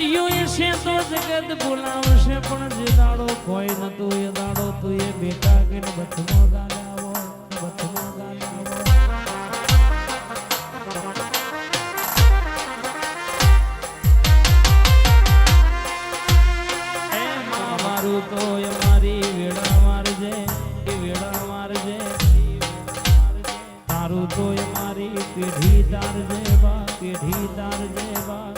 ઘડિયું એ છે તો જગત બોલાવશે, પણ જે દાડો કોઈ નતું એ દાડો તું એ બેટા કે બથમો ગાલાવો, બથમો મારજે કે તો એ મારી પેઢી તાર જેવા પેઢી તાર જેવા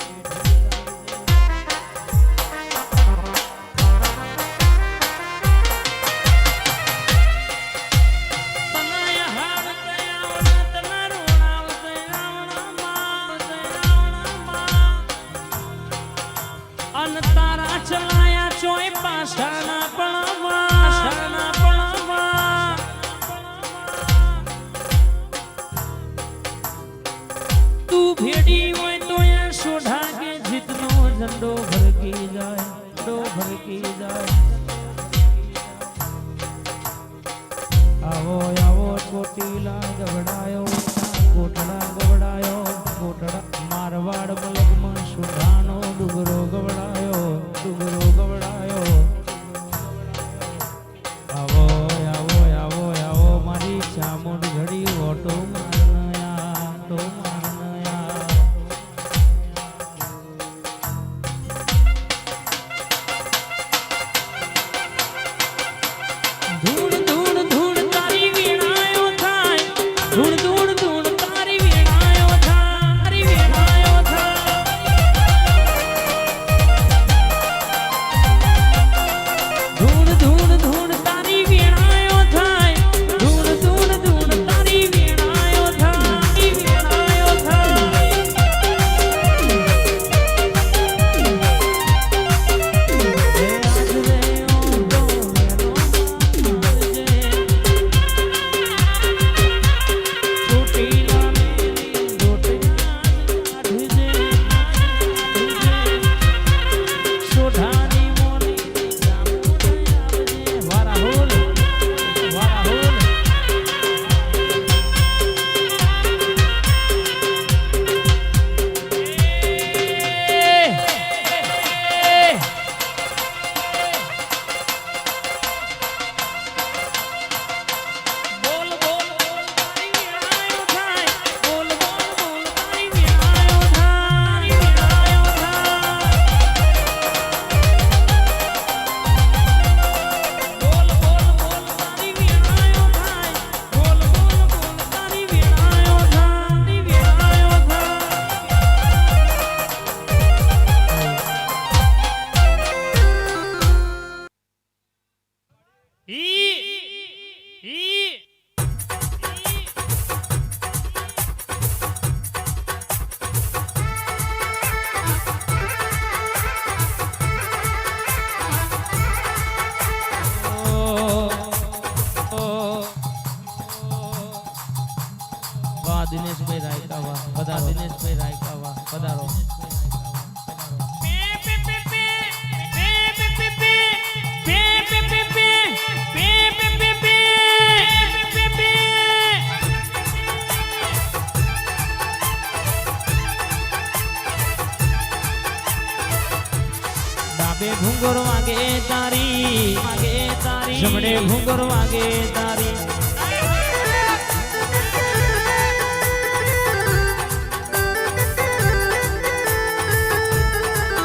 વાગે તારી વાગે તારી. જમણે ઘૂંઘર વાગે તારી.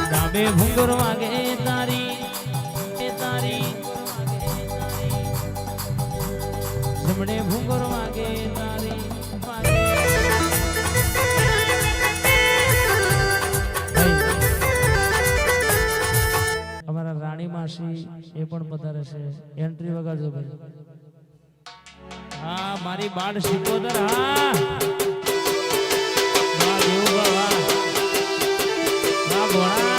ડાબે ઘૂંઘર વાગે તારી તારી. જમણે ઘૂંઘર વાગે તારી. રાની માસી એ પણ પધારે છે. એન્ટ્રી વગાડજો ભાઈ. હા, મારી બાળ સિકોદર હા. ભોળા.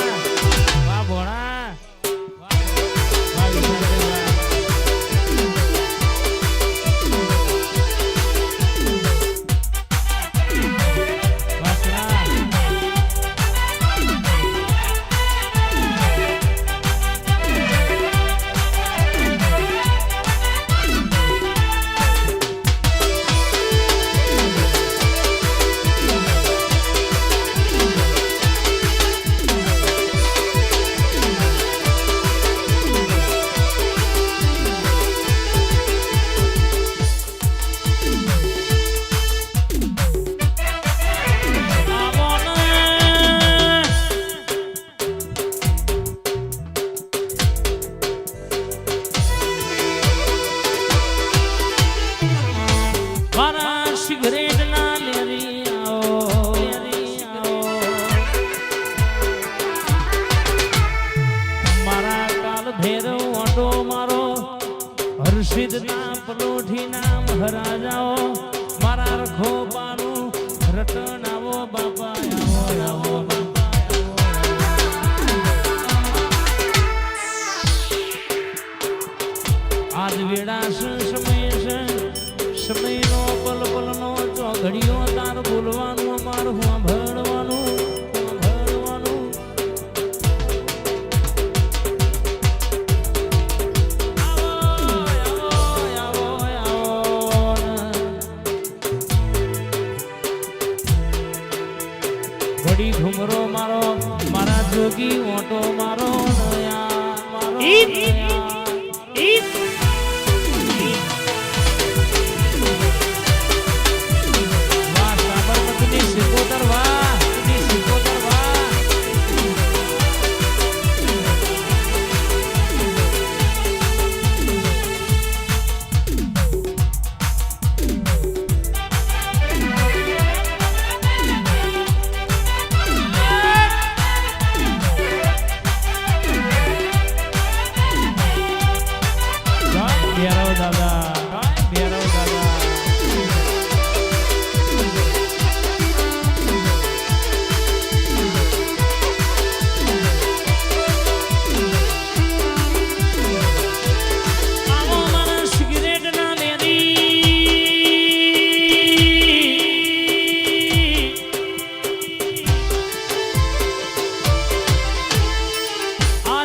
ઘડીઓ તારા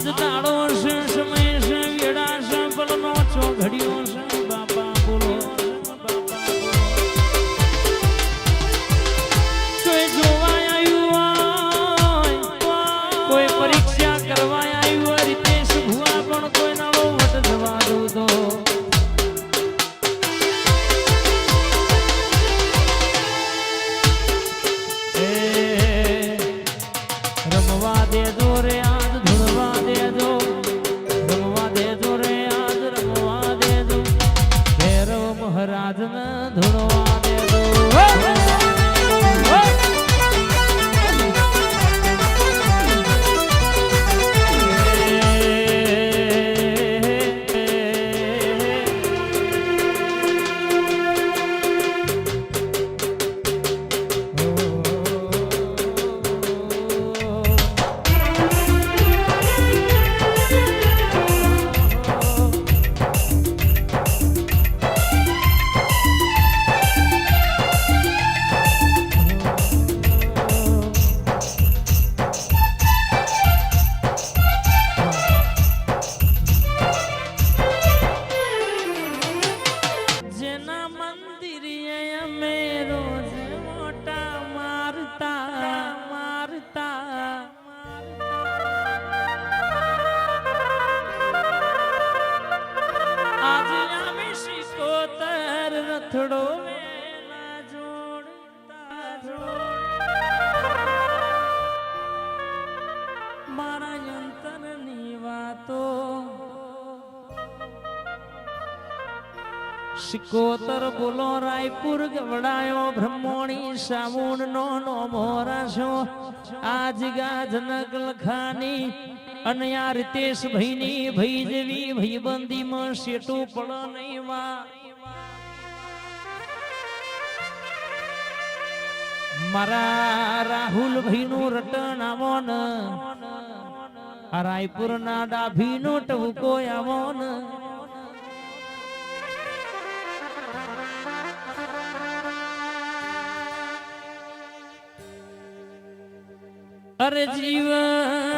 thousand dollars. queria amém. Sikotar બોલો રાયપુર ગવડાયો બ્રહ્મોણી સામુન નો નો મોરાશો આજ ગાજ નગલ ખાની અને આ રીતેશ ભાઈની ભાઈ જેવી ભાઈબંધીમાં સેટું પડો નહીં વા. મારા રાહુલ ભાઈનું રટણ આવોન રાયપુરના ડાભીનો ટવકો આવોન અરે જીવા